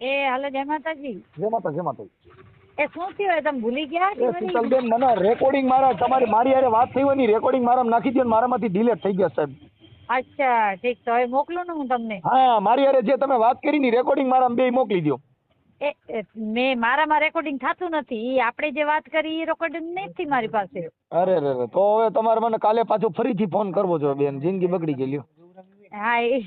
એ હાલો જય માતાજી. જય માતા જય માતા. એ શું થયું? તમે ભૂલી ગયા? શીતલબેન મને રેકોર્ડિંગ મારા તમારી મારી હારે વાત થઈ હોય રેકોર્ડિંગ મારા નાખી દો મારામાંથી ડિલેટ થઈ ગયા સાહેબ. અચ્છા ઠીક તો હવે મોકલું ને હું તમને. હા મારી હારે જે તમે વાત કરી ની રેકોર્ડિંગ મારા બે મોકલી દો એ મેં મારામાં રેકોર્ડિંગ થતું નથી. આપણે જે વાત કરી એ રેકોર્ડિંગ નથી મારી પાસે. અરે રે તો હવે તમારે મને કાલે પાછો ફરીથી ફોન કરવો જોઈએ બેન. જિંદગી બગડી ગઈ લ્યો. હા એ.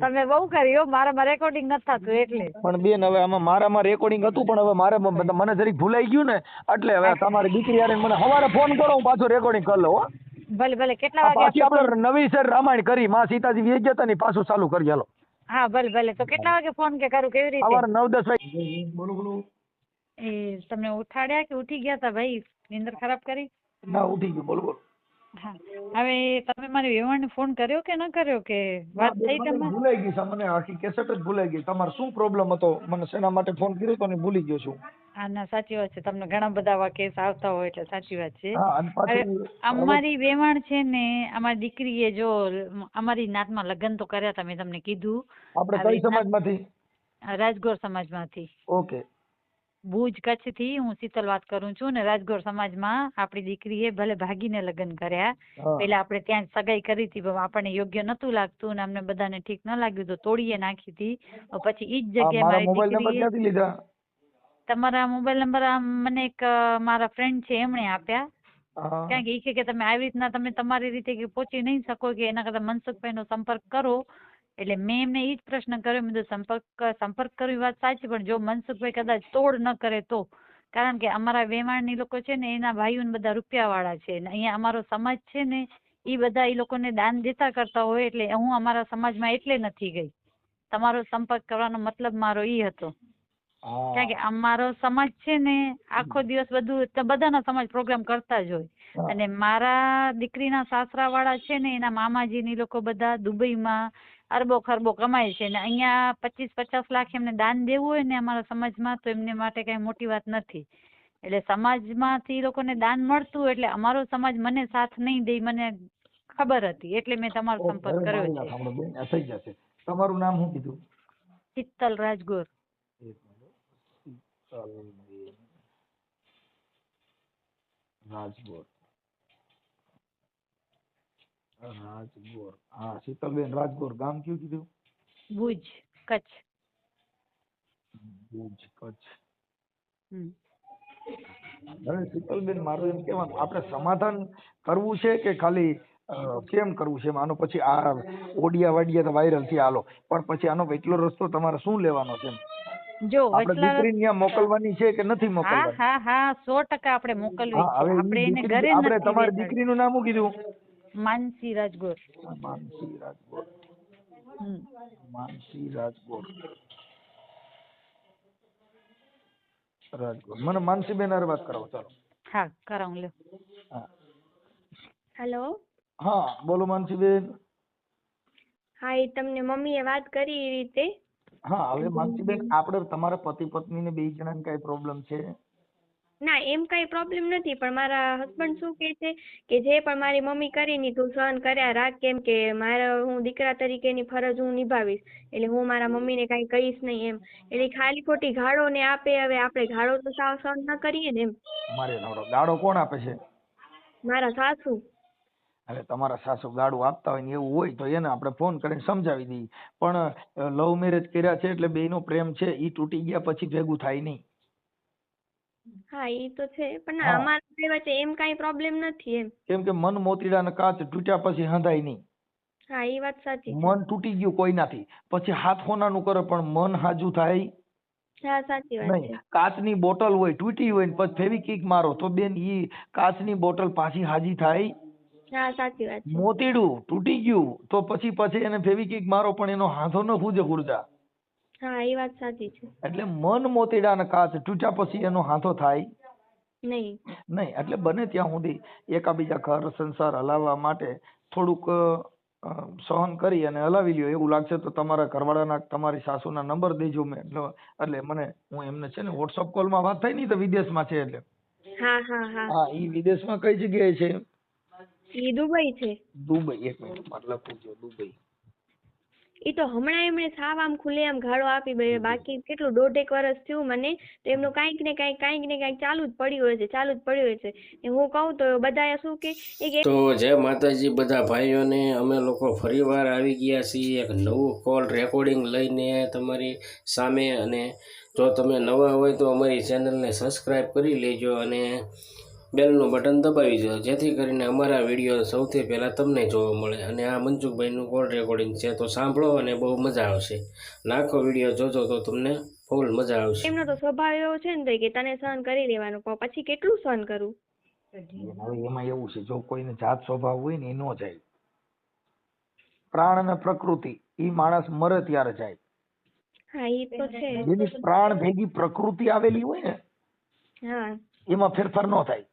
તમે બહુ કર્યું મારામાં રેકોર્ડિંગ નથી થતું એટલે. પણ બેન હવે આમાં મારામાં રેકોર્ડિંગ હતું પણ હવે મારે મને જરીક ભૂલાઈ ગયું ને એટલે હવે તમારી દીકરી હારે મને સવારે ફોન કરો હું પાછું રેકોર્ડિંગ કરી લઉં ભલે ભલે કેટલા વાગે પાછી આપણે નવી સર રામાયણ કરી માં સીતાજી વેચ જતા ને પાછું ચાલુ કરી હાલો. હા ભલે ભલે. તો કેટલા વાગે ફોન કે કરું કેવી રીતે? સવારે નવ દસ વાગે. બોલો બોલો એ તમને ઉઠાડ્યા કે ઉઠી ગયા તા ભાઈ? નીંદર ખરાબ કરી? ના ઉઠી ગયું બોલો બોલો. હા. હવે તમે મારી વેવાણને ફોન કર્યો કે ન કર્યો કે વાત થઈ મને ભૂલાઈ ગઈ છે મને આખી કેસેટ જ ભૂલાઈ ગઈ. તમારે શું પ્રોબ્લેમ હતો? મને શેના માટે ફોન કર્યો તો ને ભૂલી ગયો છું. હા ના સાચી વાત છે. તમને ઘણા બધા આવા કેસ આવતા હોય એટલે સાચી વાત છે. અમારી વેવાણ છે ને અમારી દીકરીએ જો અમારી નાતમાં લગ્ન તો કર્યા તમે તમને કીધું. આપણે કઈ સમાજમાંથી? રાજગોર સમાજમાંથી. ઓકે. ભુજ કચ્છથી હું શીતલ વાત કરું છું ને રાજગોર સમાજમાં આપણી દીકરીએ ભલે ભાગીને લગ્ન કર્યા. પેલા આપણે ત્યાં સગાઈ કરી હતી પણ આપણને યોગ્ય નતું લાગતું ને અમને બધાને ઠીક ન લાગ્યું તો તોડીએ નાખી હતી. પછી ઈ જ જગ્યાએ મારી દીકરીએ તમારા મોબાઈલ નંબર મને એક મારા ફ્રેન્ડ છે એમણે આપ્યા. કારણ કે ઈ છે કે તમે આવી રીતના તમે તમારી રીતે પહોંચી નહીં શકો કે એના કરતા મનસુખભાઈ નો સંપર્ક કરો. એટલે મેં એમને એ જ પ્રશ્ન કર્યો મેં સંપર્ક સંપર્ક કરવી વાત સાચી પણ જો મનસુખભાઈ કદાચ તોડ ન કરે તો? કારણ કે અમારા વેમાણની લોકો છે ને એના ભાઈઓ બધા રૂપિયાવાળા છે ને અહીંયા અમારો સમાજ છે ને એ બધા એ લોકોને દાન દેતા કરતા હોય એટલે હું અમારા સમાજમાં એટલે નથી ગઈ. તમારો સંપર્ક કરવાનો મતલબ મારો ઈ હતો. કારણ કે અમારો સમાજ છે ને આખો દિવસ બધું બધાના સમાજ પ્રોગ્રામ કરતા જ હોય. અને મારા દીકરીના સાસરા વાળા છે ને એના મામાજી ની લોકો બધા દુબઈમાં અરબો ખરબો કમાય છે ને અહીંયા પચીસ પચાસ લાખ એમને દાન દેવું હોય ને અમારા સમાજમાં તો એમને માટે કઈ મોટી વાત નથી. એટલે સમાજમાંથી એ લોકોને દાન મળતું એટલે અમારો સમાજ મને સાથ નહીં દે મને ખબર હતી એટલે મેં તમારો સંપર્ક કર્યો છે. થઈ જશે. તમારું નામ શું કીધું? શીતલ રાજગોર. રાજગોર. રાજગોર. હા શીતલબેન રાજગોર. ગામ કયું કીધું? ભુજ કચ્છ. ભુજ કચ્છ. હવે શીતલબેન મારું એમ કહેવાનું આપણે સમાધાન કરવું છે કે ખાલી કેમ કરવું છે? આનો પછી આ ઓડિયા વાડિયા તો વાયરલથી હાલો. પણ પછી આનો એટલો રસ્તો તમારે શું લેવાનો છે જો આપણે દીકરીને ત્યાં મોકલવાની છે કે નથી મોકલવાની? હા હા 100% આપણે મોકલવી છે. આપણે એને ઘરે આપણે તમારી દીકરીનું નામ શું કીધું? માનસી રાજગોર માનસી રાજગોર માનસી રાજગોર રાજગોર મને માનસીબેન હારે વાત કરાવો. ચાલો. હા કરાવું લ્યો. હા. હેલો? હા બોલો માનસીબેન. હા એ તમને મમ્મીએ વાત કરી એ રીતે. હા હવે માનસીબેન આપણે તમારા પતિ પત્ની ને બે જણાને કઈ પ્રોબ્લેમ છે? ના એમ કઈ પ્રોબ્લેમ નથી પણ મારા હસબન્ડ શું કહે છે કે જે પણ મારી મમ્મી કરીને તું સહન કર્યા રાખ કેમ કે મારા હું દીકરા તરીકેની ફરજ હું નિભાવીશ. એટલે હું મારા મમ્મીને કાંઈ કહીશ નહીં એમ. એટલે ખાલી ખોટી ગાળો ને આપે હવે આપણે ગાળો તો સાવ સહન ના કરીએ ને એમ. મારે ગાળો કોણ આપે છે? મારા સાસુ. હવે તમારા સાસુ ગાળું આપતા હોય ને એવું હોય તો એને આપણે ફોન કરીને સમજાવી દઈએ. પણ લવ મેરેજ કર્યા છે એટલે બેયનો પ્રેમ છે એ તૂટી ગયા પછી ભેગું થાય નહીં. હા એ તો છે પણ ના હા. અમારા બે વચ્ચે એમ કાંઈ પ્રોબ્લેમ નથી એમ. કેમ કે મન મોતીડાના કાચ તૂટ્યા પછી હંધાય નહીં. હા એ વાત સાચી છે. મન તૂટી ગયું કોઈનાથી. પછી હાથ હોનાનું કરે પણ મન હાજુ થાય હા સાચી વાત છે. નહીં કાચની બોટલ હોય તૂટી હોય ને પછી ફેવિકિક મારો તો બેન ઈ કાચની બોટલ પાછી હાજી થાય. હા સાચી વાત છે. મોતીડું તૂટી ગયું તો પછી પછી એને ફેવિકિક મારો પણ એનો હાથો ન ખૂજે ગુરજા. હા એ વાત સાચી છે. એટલે મન મોતીડાના કાચ તૂટ્યા પછી એનો હાથો થાય? નહીં. નહીં એટલે બને ત્યાં સુધી એકાબીજા ઘર સંસાર હલાવવા માટે થોડુંક સહન કરી અને હલાવી લ્યો. એવું લાગશે તો તમારા ઘરવાળાના તમારી સાસુના નંબર દેજો મેં. એટલે એટલે મને હું એમને છે ને વોટ્સઅપ કોલમાં વાત થઈ નહીં તો વિદેશમાં છે એટલે. હા હા હા. હા ઈ વિદેશમાં કઈ જગ્યાએ છે? એ દુબઈ છે. દુબઈ એક મિનિટ મતલબ પૂછજો દુબઈ. ઈ તો હમણાં એમણે સાવ આમ ખુલ્લેઆમ ગાળો આપી બાકી કેટલું દોઢેક વર્ષ થયું મને તો એમનું કાંઈક ને કાંઈક કાંઈક ને કાંઈક ચાલુ જ પડ્યું હોય છે ચાલુ જ પડ્યું હોય છે. હું કહું તો બધા શું કે કે તો જય માતાજી બધા ભાઈઓને અમે લોકો ફરીવાર આવી ગયા છીએ એક નવું કોલ રેકોર્ડિંગ લઈને તમારી સામે અને જો તમે નવા હોય તો અમારી ચેનલને સબસ્ક્રાઈબ કરી લેજો અને બેલનું બટન દબાવી દો જેથી કરીને અમારા વીડિયો સૌથી પહેલાં તમને જોવા મળે અને આ મનસુખભાઈનું કોલ રેકોર્ડિંગ છે તો સાંભળો અને બહુ મજા આવશે. નાખો વીડિયો જોજો તો તમને ફૂલ મજા આવશે. એમનો તો સ્વભાવ એવો છે ને કે તને સહન કરી લેવાનું પણ પછી કેટલું સહન કરું? હવે એમાં એવું છે જો કોઈને જાત સ્વભાવ હોય ને એ નો જાય. પ્રાણ અને પ્રકૃતિ ઈ માણસ મરે ત્યારે જાય. હા એ તો છે. જેની પ્રાણ ભેગી પ્રકૃતિ આવેલી હોય ને હા. એમાં ફેરફાર ન થાય.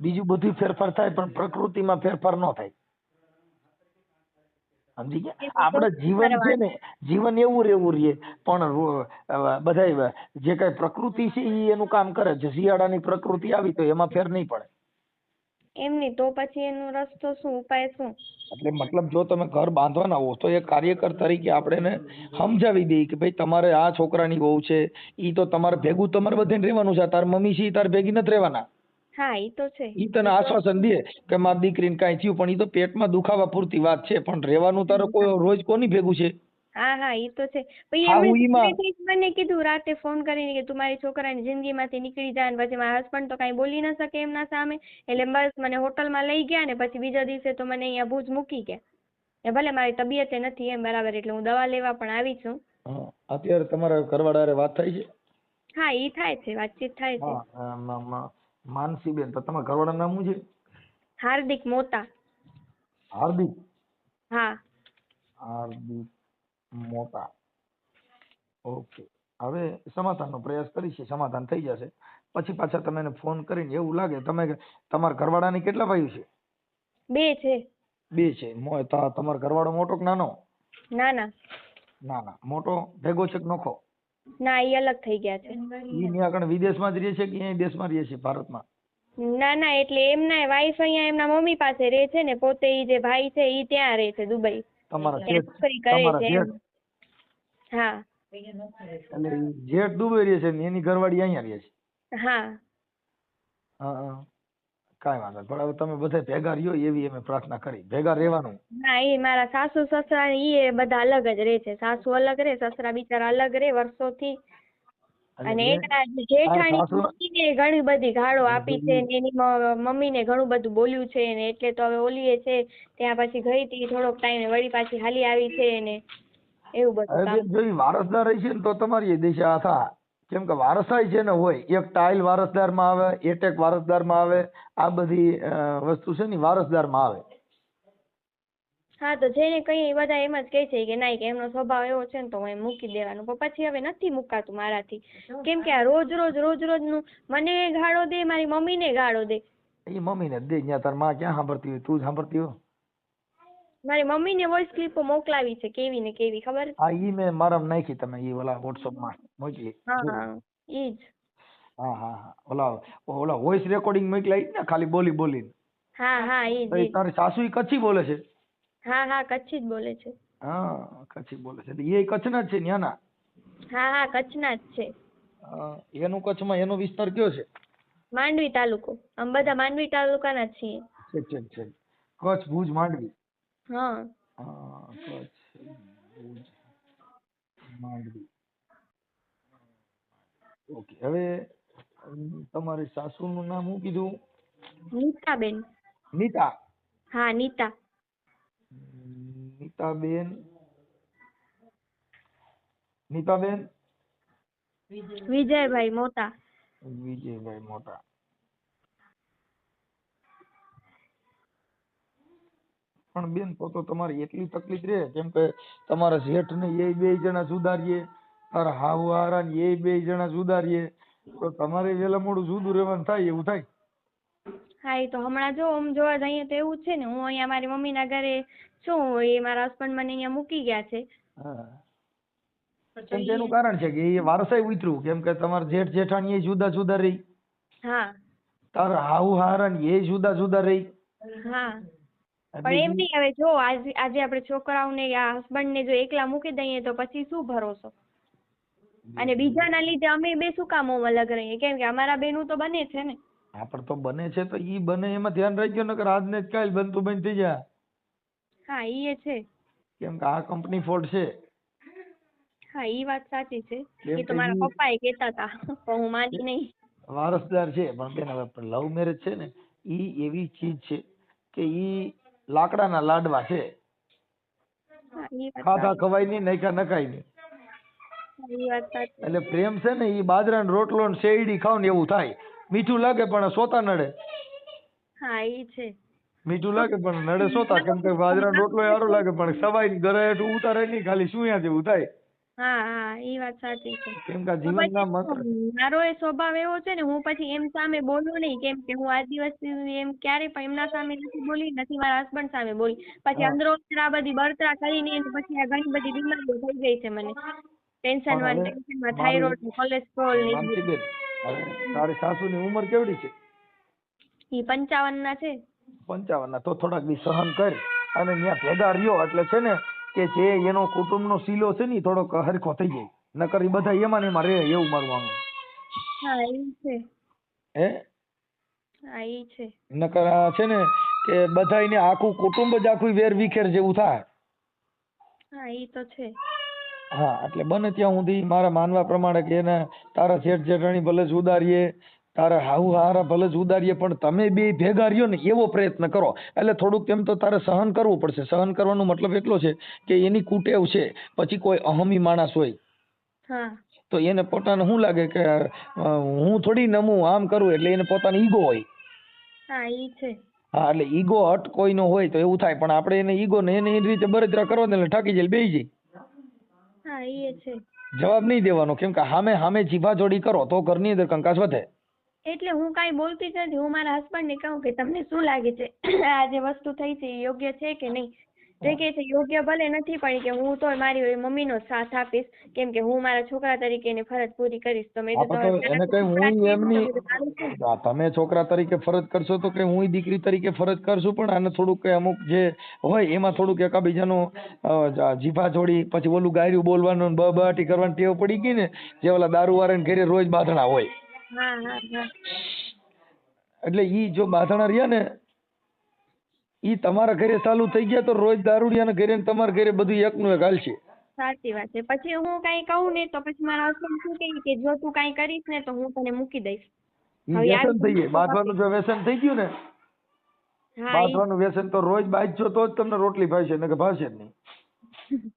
બીજું બધું ફેરફાર થાય પણ પ્રકૃતિમાં ફેરફાર ન થાય. સમજી ગયા? આપણે જીવન છે ને જીવન એવું રહેવું રહીએ પણ બધા બધાય જે કઈ પ્રકૃતિ છે એ એનું કામ કરે. છે શિયાળાની પ્રકૃતિ આવી તો એમાં ફેર નહીં પડે. એમ નહીં તો પછી એનો રસ્તો શું ઉપાય શું? એટલે મતલબ જો તમે ઘર બાંધવાના હો તો એક કાર્યકર તરીકે આપણે એને સમજાવી દઈએ કે ભાઈ તમારે આ છોકરાની વહુ છે ઈ તો તમારે ભેગું તમારે બધાને રહેવાનું છે તાર મમ્મી છે તાર ભેગી નથી રહેવાના. હા ઈ તો છે. ઈ તને આશ્વાસન દે કે મારી દીકરીને કાંઈ થયું પણ ઈ તો પેટમાં દુખાવા પૂરતી વાત છે. પણ રહેવાનું તારે કોઈ રોજ કોની ભેગું છે? હા હા ઈ તો છે. પછી એમણે મને કીધું રાતે ફોન કરીને કે તું મારી છોકરાની જિંદગીમાંથી નીકળી જાય ને પછી મારા હસબન્ડ તો કાંઈ બોલી ન શકે એમના સામે. એટલે બસ મને હોટલમાં લઈ ગયા ને પછી બીજા દિવસે તો મને અહીંયા ભુજ મૂકી ગયા. એ ભલે મારી તબિયતે નથી એમ બરાબર એટલે હું દવા લેવા પણ આવી છું. અત્યારે તમારા ઘરવાળા વાત થાય છે? હા એ થાય છે વાતચીત થાય છે. માનસીબેન તો તમારા ઘરવાળાનું નામ શું છે? હાર્દિક મોતા હાર્દિક? હા. હાર્દિક મોટા. ઓકે. હવે સમાધાનનો પ્રયાસ કરીએ સમાધાન થઈ જશે. પછી પાછા તમે એને ફોન કરીને એવું લાગે તમે તમારા ઘરવાળાની કેટલા ભાઈઓ છે? બે છે. બે છે. તમારો ઘરવાળો મોટો કે નાનો. ના ના ના ના મોટો ભેગો છે કે નોખો? ના એ અલગ થઈ ગયા છે. ઈ આગળ વિદેશમાં જ રહે છે કે અહીંયા દેશમાં રહે છે ભારતમાં? ના ના એટલે એમના વાઈફ અહીંયા એમના મમ્મી પાસે રહે છે ને પોતે ઈ જે ભાઈ છે ઈ ત્યાં રહે છે દુબઈ. તમારા નોકરી કરે છે. હા. એટલે જેઠ દુબઈ રહે છે ને એની ઘરવાળી અહીંયા રહે છે? હા હા. કાંઈ વાંધો નહીં. પણ હવે તમે બધા ભેગા રહ્યો એવી અમે પ્રાર્થના કરી. ભેગા રહેવાનું. ના એ મારા સાસુ સસરા એ બધા અલગ જ રહે છે. સાસુ અલગ રહે સસરા બિચારા અલગ રહે વર્ષોથી. અને એકના જેઠાણી ઘણી બધી ગાળો આપી છે ને એની મમ્મી મમ્મીને ઘણું બધું બોલ્યું છે ને એટલે તો હવે ઓલીએ છે. ત્યાં પછી ગઈ હતી થોડોક ટાઈમ વળી પાછી હાલી આવી છે ને. એવું બધું જો વારસદાર રહી છે ને તો તમારી દિશા થા કેમ કે વારસાઈ છે ને હોય એક ટાઇલ વારસદારમાં આવે એટેક વારસદારમાં આવે આ બધી વસ્તુ છે ને વારસદારમાં આવે. હા તો જેને કહીએ એ બધા એમ જ કહે છે કે ના કે એમનો સ્વભાવ એવો છે ને તો હું એમ મૂકી દેવાનું. પણ પછી હવે નથી મુકાતું મારાથી. કેમ કે આ રોજ રોજ રોજ રોજનું મને ગાળો દે મારી મમ્મીને ગાળો દે. એ મમ્મીને દે ત્યાં તારમાં ક્યાં સાંભળતી હોય તું સાંભળતી હોય મારી મમ્મીને વોઇસ ક્લિપો મોકલાવી છે કેવી ને કેવી ખબર? હા ઈ મેં મારામાં નાખી તમે ઈ ઓલા માં મોકલી હા ઈ જ. હા હા હા. ઓલા ઓલા વોઇસ રેકોર્ડિંગ મોકલાઈ ને ખાલી બોલી બોલી હા હા ઈ જ. તારી સાસુ કચ્છી બોલે છે? હા હા કચ્છી જ બોલે છે. હા કચ્છી બોલે છે. એટલે એ કચ્છના જ છે ન્યાના? હા હા કચ્છના જ છે. એનું કચ્છમાં એનો વિસ્તાર કયો છે? માંડવી તાલુકો. આમ બધા માંડવી તાલુકાના જ છીએ. છેક છેક છેક કચ્છ ભુજ માંડવી. હા. હા કચ્છ ભુજ માંડવી. ઓકે હવે તમારી સાસુનું નામ શું કીધું? નીતાબેન. નીતા? હા નીતા. નીતાબેન? નીતાબેન? વિજયભાઈ મોટા. વિજયભાઈ મોટા. પણ બેન તો તો તમારી એટલી તકલીફ રહે કેમ કે તમારા જેઠ ને એ બે જણા સુધારીએ તારા હાહુ હારા ને એ બે જણા સુધારીએ તો તમારે વેલા મોડું જુદું રહેવાનું થાય એવું થાય? હા એ તો હમણાં જો આમ જોવા જઈએ તો એવું છે ને હું અહીંયા મારી મમ્મીના ઘરે છું એ મારા હસબન્ડ મને અહીંયા મૂકી ગયા છે. હા. કેમ કે એનું કારણ છે કે એ વારસાઈ ઉતર્યું કેમ કે તમારા જેઠ જેઠાણી એ જુદા જુદા રહી. હા. તારા હાહુ હારા ને એ જુદા જુદા રહી. હા. પણ એમ નહીં હવે જો આજે આજે આપણે છોકરાઓને આ husband ને જો એકલા મૂકી દઈએ તો પછી શું ભરોસો? અને બીજાના લીધે અમે બે શું કામ અલગ રહીએ? કેમ કે અમારા બેનું તો બને છે ને. હા પણ તો બને છે તો ઈ બને એમાં ધ્યાન રાખજો નકર આજને જ કાલ બનતું બંધ થઈ જાય હા ઈ એ છે. કેમ કે આ કંપની ફોલ્ટ છે. હા ઈ વાત સાચી છે. એ તો કે મારા પપ્પા એ કહેતા હતા પણ હું માની નહીં. વારસદાર છે પણ બેન હવે લવ મેરેજ છે ને ઈ એવી ચીજ છે કે ઈ લાકડાના લાડવા છે. ખાધા. ખવાય નહીં નાખ્યા નખાય નહીં. એટલે પ્રેમ છે ને ઈ બાજરાનો રોટલો ને શેરડી ખાવ ને એવું થાય. મીઠું લાગે પણ સોતા નડે. હા એ છે. મીઠું લાગે પણ નડે સોતા કેમ કે બાજરા રોટલો સારો લાગે પણ સવાઈ ઘરે ઉતારે નહીં ખાલી શું જેવું થાય. હા હા એ વાત સાચી છે. કેમ કે મારો એ સ્વભાવ એવો છે ને હું પછી એમ સામે બોલું નહીં કેમ કે હું આજ એમ ક્યારે પણ એમના સામે નથી બોલી નથી મારા હસબન્ડ સામે બોલી. પછી અંદરો આ બધી બળતરા કરીને પછી આ ઘણી બધી બીમારીઓ થઈ ગઈ છે મને. ટેન્શનમાં ટેન્શનમાં થાઇરોઇડ કોલેસ્ટ્રોલની માનસીબેન હવે ઉંમર કેવડી છે? ઈ પંચાવન ના છે. પંચાવન ના તો થોડાક દી સહન કર. અને ત્યાં ભેગા રહ્યો એટલે છે ને કે જે એનો કુટુંબનો સીલો છે ને થોડોક હરખો થઈ જાય. નકર એ બધા એમાં ને એમાં રહે એવું મારું માનવું. હા ઈ છે. હે? હા ઈ છે. નકર છે ને કે બધાયને આખું કુટુંબ જ આખું વેર વિખેર જેવું થાય. હા એ તો છે. હા એટલે બને ત્યાં સુધી મારા માનવા પ્રમાણે કે એને તારા શેઠ જેઠાણી ભલે જ ઉદારીએ તારા હાહુ હારા ભલે જ ઉદારીએ પણ તમે બે ભેગા રહ્યો ને એવો પ્રયત્ન કરો. એટલે થોડુંક તેમ તો તારે સહન કરવું પડશે. સહન કરવાનો મતલબ એટલો છે કે એની કુટેવ છે. પછી કોઈ અહમી માણસ હોય. તો એને પોતાને શું લાગે કે હું થોડી નમું આમ કરું એટલે એને પોતાનો ઈગો હોય. હા ઈ છે. હા એટલે ઈગો હટ કોઈનો હોય તો એવું થાય. પણ આપણે એને ઈગો ને એને એ રીતે બળતરા કરવા ને એટલે ઠાકી જાય બેસી જાય. હા ઈ છે. જવાબ નહીં દેવાનો. કેમ કે હામે હામે જીભા જોડી કરો તો ઘરની અંદર કંકાસ વધે. એટલે હું કાંઈ બોલતી જ નથી. હું મારા હસબન્ડને કહું કે તમને શું લાગે છે? આ જે વસ્તુ થઈ છે એ યોગ્ય છે કે નહીં? તે કહે છે યોગ્ય ભલે નથી પણ કે હું તો મારી મમ્મીનો સાથ આપીશ. કેમ કે હું મારા છોકરા તરીકે એની ફરજ પૂરી કરીશ. તો મેં એને કઈ હું એમની- તમે છોકરા તરીકે ફરજ કરશો તો કે હું દીકરી તરીકે ફરજ કરશું પણ આને થોડુંક કે અમુક જે હોય એમાં થોડુંક એકાબીજાનું જીભા જોડી પછી ઓલું ગાયરું બોલવાનું બ બબાટી કરવાની ટેવ પડી ગઈ ને જે ઓલા દારૂ વાળાને ઘરે રોજ બાંધણા હોય. એટલે ઈ જો બાથણા રહ્યા ને ઈ તમારા ઘરે ચાલુ થઈ ગયા તો રોજ દારૂડિયાના ઘરે ને તમારા ઘરે બધું એકનું એક હાલશે. સાચી વાત છે. પછી હું કઈ કહું ને તો પછી મારા હસબન્ડ શું કહે કે જો તું કઈ કરીશ ને તો હું તને મૂકી દઈશ. વ્યસન થઈ જાય બાંધવાનું જો વ્યસન થઈ ગયું ને બાંધવાનું વ્યસન તો રોજ બાંધજો તો જ તમને રોટલી ભાવશે નકર ભાવશે જ નહીં.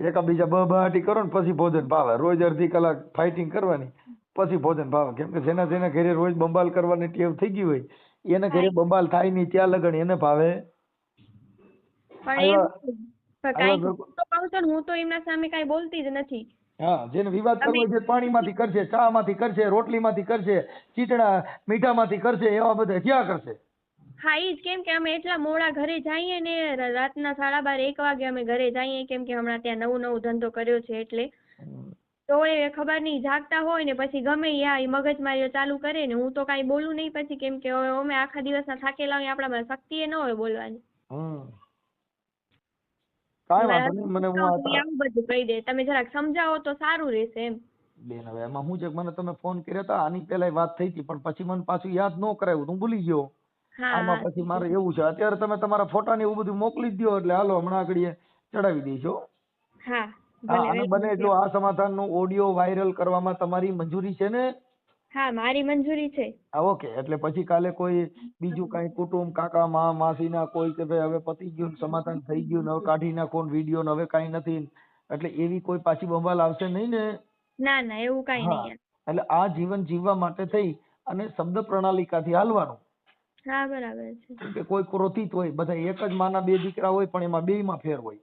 એકબીજા બહાટી કરો ને પછી ભોજન ભાવે. રોજ અડધી કલાક ફાઇટિંગ કરવાની. પછી ભોજન ભાવે. કેમ કે જેના જેના ઘરે રોજ બંબાલ કરવાની ટેવ થઈ ગઈ હોય એના ઘરે બંબાલ થાય નહીં ત્યાં લગણ એને ભાવે. હું તો એમના સામે કઈ બોલતી જ નથી. હા જેને વિવાદ કરવો છે પાણીમાંથી કરશે ચામાંથી કરશે રોટલીમાંથી કરશે ચીટણા મીઠામાંથી કરશે એવા બધા ક્યાં કરશે? હા ઈ જ કેમ કે અમે એટલા મોડા ઘરે જઈએ ને રાતના સાડા બાર એક વાગે અમે ઘરે જઈએ કેમ કે હમણાં ત્યાં નવું નવું ધંધો કર્યો છે એટલે. તો એ ખબર નહીં જાગતા હોય ને પછી ગમે એ આ મગજમારીઓ ચાલુ કરે ને હું તો કાંઈ બોલું નહીં પછી કેમ કે હવે અમે આખા દિવસના થાકેલા હોય આપણામાં શક્તિ ન હોય બોલવાની. કાંઈ વાંધો નહીં મને હું આવું બધું કહી દે તમે જરાક સમજાવો તો સારું રહેશે એમ. બેન હવે એમાં શું છે મને તમે ફોન કર્યો હતા આની પહેલા વાત થઈ હતી પણ પછી મને પાછું યાદ ન કરાવ્યું તો હું ભૂલી ગયો. આમાં પછી મારે એવું છે અત્યારે તમે તમારા ફોટા ને એવું બધું મોકલી દો એટલે હાલો હમણાં આગળ ચડાવી દેજો. હા. Welcome બને. એટલું આ સમાધાનનો ઓડિયો વાયરલ કરવામાં તમારી મંજૂરી છે ને? હા મારી મંજૂરી છે. હા ઓકે. એટલે પછી કાલે કોઈ બીજું કાંઈ કુટુંબ કાકા મા માસીના કોઈ કે ભાઈ હવે પતી ગયું સમાધાન થઈ ગયું હવે કાઢી નાખો વીડિયો ને હવે કાંઈ નથી એટલે એવી કોઈ પાછી બંબાલ આવશે નહીં ને? ના ના એવું કાંઈ નહીં એટલે આ જીવન જીવવા માટે થઈ અને શબ્દ પ્રણાલિકાથી હાલવાનું. હા બરાબર છે. કે કોઈ ક્રોધિત હોય બધા એક જ માના બે દીકરા હોય પણ એમાં બેયમાં ફેર હોય.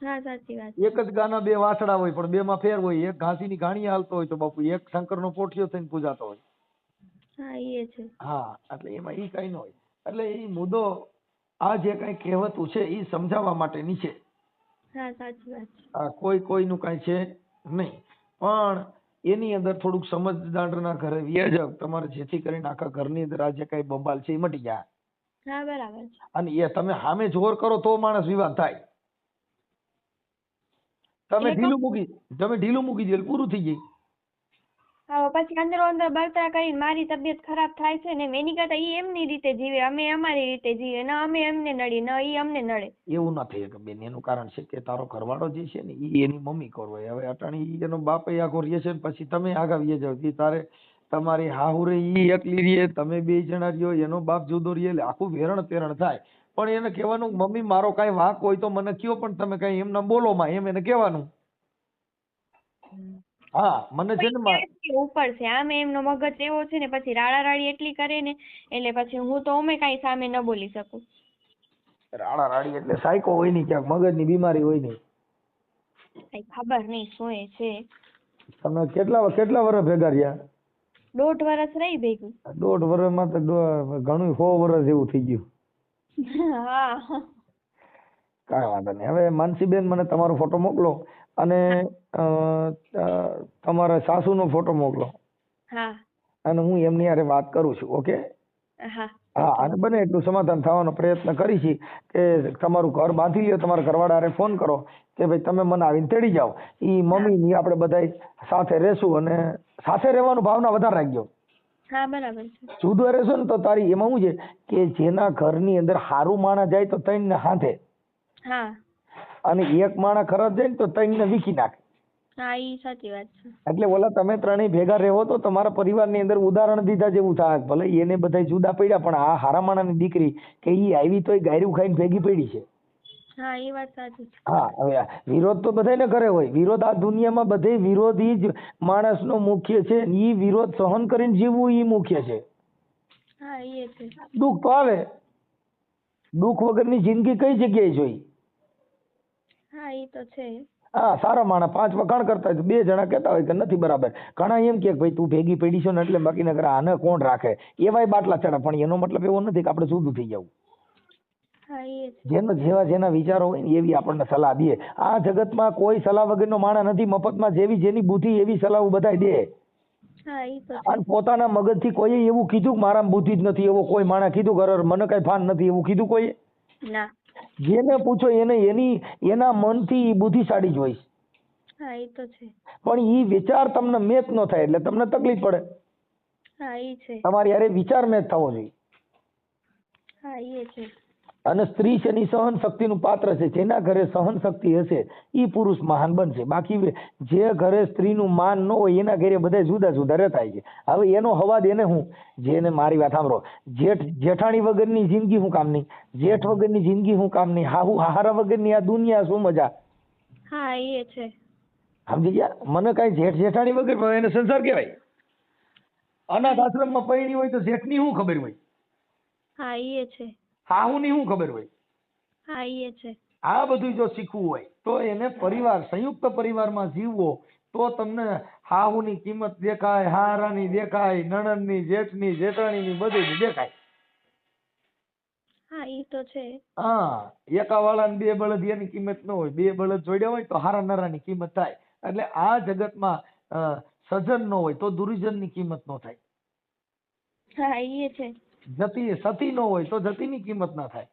હા સાચી વાત એક જ ગાના બે વાછડા હોય પણ બે માં ફેર હોય. એક ઘાસીની ઘાણી હાલતો હોય તો બાપુ એક શંકરનો પોઠિયો થઈને પૂજાતો હોય. હા એ છે. હા એટલે એમાં ઈ કઈ ન હોય. એટલે એ મુદ્દો આ જે કઈ કહેવતું છે એ સમજાવવા માટેની છે. હા સાચી વાત છે. કોઈ કોઈનું કઈ છે નહીં. પણ એની અંદર થોડુંક સમજદારના ઘરે વ્યાજક તમારે જેથી કરીને આખા ઘરની અંદર આ જે કઈ બબાલ છે એ મટી જાય. હા બરાબર અને એ તમે સામે જોર કરો તો માણસ વિવાદ થાય. તમે ઢીલું મૂકી તમે ઢીલું મૂકી દીધું પૂરું થઈ જાય. હા પછી અંદર અંદર બળતરા કરીને મારી તબિયત ખરાબ થાય છે ને એની કરતા ઈ એમની રીતે જીવે અમે અમારી રીતે જીવે ન અમે એમને નડીએ ન ઈ અમને નડે. એવું ના થઈ શકે બેન એનું કારણ છે કે તારો ઘરવાળો જે છે ને ઈ એની મમ્મી કોર હવે અટાણી ઈ એનો બાપ એ આખો રહે છે ને પછી તમે આગાવીએ વ્યા જાવ તારે તમારી હાહુ રે ઈ એકલી રહે તમે બે જણા રહ્યો એનો બાપ જુદો રહે એટલે આખું વેરણ તેરણ થાય. પણ એને કહેવાનું મમ્મી મારો કાંઈ વાંક હોય તો મને કયો પણ તમે કાંઈ એમના બોલો માં એમ એને કહેવાનું. હા મને છે ને ઉપર છે. આમ એમનો મગજ એવો છે ને પછી રાડા રાડી એટલી કરે ને એટલે પછી હું તો અમે કાંઈ સામે ન બોલી શકું. રાડા રાડી એટલે સાયકો હોયની ક્યાંક મગજની બીમારી હોયની કઈ ખબર નહીં શું એ છે. તમે કેટલા કેટલા વર્ષ ભેગા રહ્યા? દોઢ વર્ષ રહી ભેગું. દોઢ વર્ષમાં તો ઘણું સો વર્ષ જેવું થઈ ગયું. હા. કાંઈ વાંધો નહીં. હવે માનસીબેન મને તમારો ફોટો મોકલો અને તમારા સાસુનો ફોટો મોકલો. હા. અને હું એમની હારે વાત કરું છું ઓકે? હા. હા અને બને એટલું સમાધાન થવાનો પ્રયત્ન કરી છે કે તમારું ઘર બાંધી લ્યો તમારા ઘરવાળા ફોન કરો કે ભાઈ તમે મને આવીને તેડી જાઓ. ઈ મમ્મી ની આપણે બધાય સાથે રહેશું અને સાથે રહેવાનું ભાવના વધારે રાખજો. હા બરાબર છે. જુદો રહેશો ને તો તારી એમાં શું છે કે જેના ઘરની અંદર હારું માણસ જાય તો ત્રણ ને હાથે હા. અને એક માણસ ખરાબ જાય ને તો ત્રણ ને વીખી નાખે. હા ઈ સાચી વાત છે. એટલે ઓલા તમે ત્રણેય ભેગા રહેવો તો તમારા પરિવારની અંદર ઉદાહરણ દીધા જેવું થાય. ભલે એને બધા જુદા પડ્યા પણ આ હારા માણાની દીકરી કે ઈ આવી તોય ગાયરું ખાઈને ભેગી પડી છે. હા એ વાત સાચી છે. હા હવે વિરોધ તો બધાને કરે હોય. વિરોધ આ દુનિયામાં બધે વિરોધી જ માણસનો મુખ્ય છે ઈ વિરોધ સહન કરીને જીવવું ઈ મુખ્ય છે. હા એ છે. દુઃખ તો આવે. દુઃખ વગરની જિંદગી કઈ જગ્યાએ જોઈ? હા એ તો છે. હા સારા માણસ પાંચ વખાણ કરતા હોય બે જણા કહેતા હોય કે નથી બરાબર. ઘણા એમ કે ભાઈ તું ભેગી પડી છો ને એટલે બાકી નગર આને કોણ રાખે? એવાય બાટલા ચડે પણ એનો મતલબ એવો નથી કે આપણે જુદું થઈ જવું. એ જેનો જેવા જેના વિચારો હોય ને એવી આપણને સલાહ દે. આ જગતમાં કોઈ સલાહ વગરનો માણસ નથી મફતમાં જેવી જેની બુદ્ધિ એવી સલાહ બધાય દે. એ અને પોતાના મગજથી કોઈ એવું કીધું કે મારામાં બુદ્ધિ જ નથી એવો કોઈ માણસ કીધું કે મને કઈ ફાન નથી એવું કીધું કોઈ જેને પૂછો એને એની એના મનથી થી બુદ્ધિશાળી જ હોય. છે. એ પણ ઈ વિચાર તમને મેચ ન થાય એટલે તમને તકલીફ પડે. તમારે એ હારે વિચાર મેચ થવો જોઈએ. હા એ છે. અને સ્ત્રી છે એની સહન શક્તિનું પાત્ર છે? જેના ઘરે સહન શક્તિ હશે એ પુરુષ મહાન બનશે. બાકી જે ઘરે સ્ત્રીનું માન ન હોય એના ઘરે બધા જુદા જુદા રહેતા છે. હવે એનો હવાદ એને હું જેને મારી વાત સાંભળો. જેઠ જેઠાણી વગરની જિંદગી હું કામની? જેઠ વગરની જિંદગી હું કામની? હાહુ હારા વગરની આ દુનિયા શું મજા? હા એ છે. સમજી ગયા? મને કઈ જેઠ જેઠાણી વગર એને સંસાર કહેવાય. અનાથ આશ્રમમાં પૈણી હોય તો જેઠની શું ખબર હોય? હા એ છે. હાહુની શું ખબર હોય? હા એ છે. આ બધું જો શીખવું હોય તો એને પરિવાર સંયુક્ત પરિવારમાં જીવવો તો તમને હાહુની કિંમત દેખાય હારાની દેખાય નણંદની જેઠની જેઠાણીની બધું દેખાય. હા ઈ તો છે. હા એકાવાળાને બે બળદ એની કિંમત ન હોય બે બળદ જોડ્યા હોય તો હારા નરાની કિંમત થાય. એટલે આ જગતમાં સજન ન હોય તો દુર્જનની કિંમત ન થાય. હા એ છે. જતી સતી ન હોય તો જતીની કિંમત ના થાય.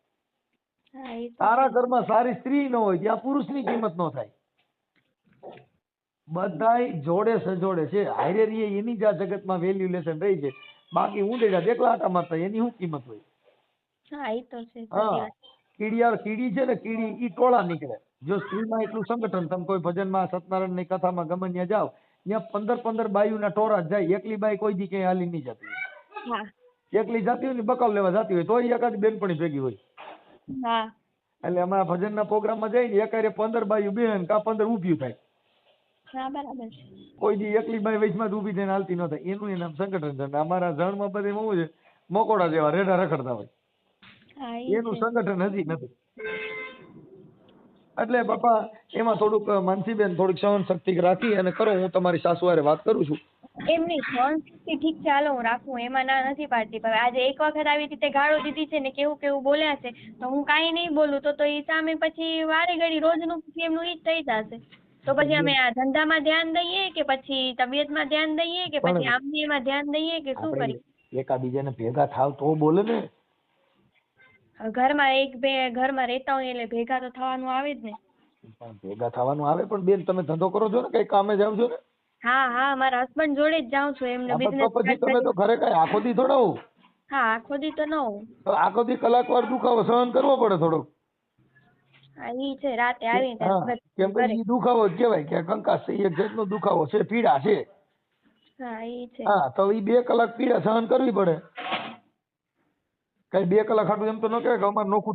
તારા ઘરમાં સારી સ્ત્રી ન હોય ત્યાં પુરુષની કિંમત ન થાય. બધાય જોડે સજોડે છે. હારે એની જ આ જગતમાં વેલ્યુલેશન રહી છે. બાકી ઊંડેડા દેખલા આટા મારતા એની શું કિંમત હોય? હા એ તો છે હા. કીડિયાર કીડી છે ને કીડી ઈ ટોળા નીકળે. જો સ્ત્રીમાં એટલું સંગઠન તમે કોઈ ભજનમાં સત્યનારાયણની કથામાં ગમે ત્યાં જાઓ ત્યાં પંદર પંદર બાયુના ટોળા જાય. એકલી બાઈ કોઈ દી ક્યાંય હાલી નહીં જતી. એકલી જતી હોય ને બકાવ લેવા જતી હોય તોય એકાદી બેનપણી ભેગી હોય. હા. એટલે અમે આ ભજનના પ્રોગ્રામમાં જઈને એકારે પંદર બાયું બેન કા પંદર ઊભી થાય. બરાબર કોઈ દી એકલી બાઈ વચમાં ઊભી થઈને હાલતી ન થાય. એનું નામ સંગઠન છે અમારા જણમાં બધે શું છે મકોડા જેવા રેડા રખડતા હોય. એનું સંગઠન હજી નથી. એટલે બાપા એમાં થોડુંક માનસીબેન થોડીક સહન શક્તિ રાખી અને કરો હું તમારી સાસુ હારે વાત કરું છું. એમ નહીં સહનશક્તિ ઠીક ચાલો હું રાખું એમાં ના નથી પાડતી. પણ આજે એક વખત આવી રીતે ગાળો દીધી છે ને કેવું કેવું બોલ્યા છે તો હું કાંઈ નહીં બોલું તો તો એ સામે પછી વારે ઘડી રોજનું પછી એમનું ઈ જ થઈ જશે. તો પછી અમે આ ધંધામાં ધ્યાન દઈએ કે પછી તબિયતમાં ધ્યાન દઈએ કે પછી આમની એમાં ધ્યાન દઈએ કે શું કરીએ? એકાબીજાને ભેગા થાવ તો બોલે ને. ઘરમાં એક બે ઘરમાં રહેતા હોય એટલે ભેગા તો થવાનું આવે જ ને. ભેગા થવાનું આવે પણ બેન તમે ધંધો કરો છો ને કઈ કામે જાવ છો ને? હા હા મારા હસબન્ડ જોડે જ જાઉં છું એમને બિઝનેસ તો પછી તમે તો ઘરે કઈ આખો દી થોડો હા આખો દી તો ન તો આખો દી કલાક વાર દુખાવો સહન કરવો પડે થોડો હા ઈ છે રાતે આવીને કેમ કે ઈ દુખાવો જ કહેવાય કે કંકાસ છે એક જાતનો દુખાવો છે પીડા છે. હા ઈ છે. હા તો ઈ બે કલાક પીડા સહન કરવી પડે. કઈ બે કલાક હાટું એમ તો ન કહેવાય કે અમારે નોખું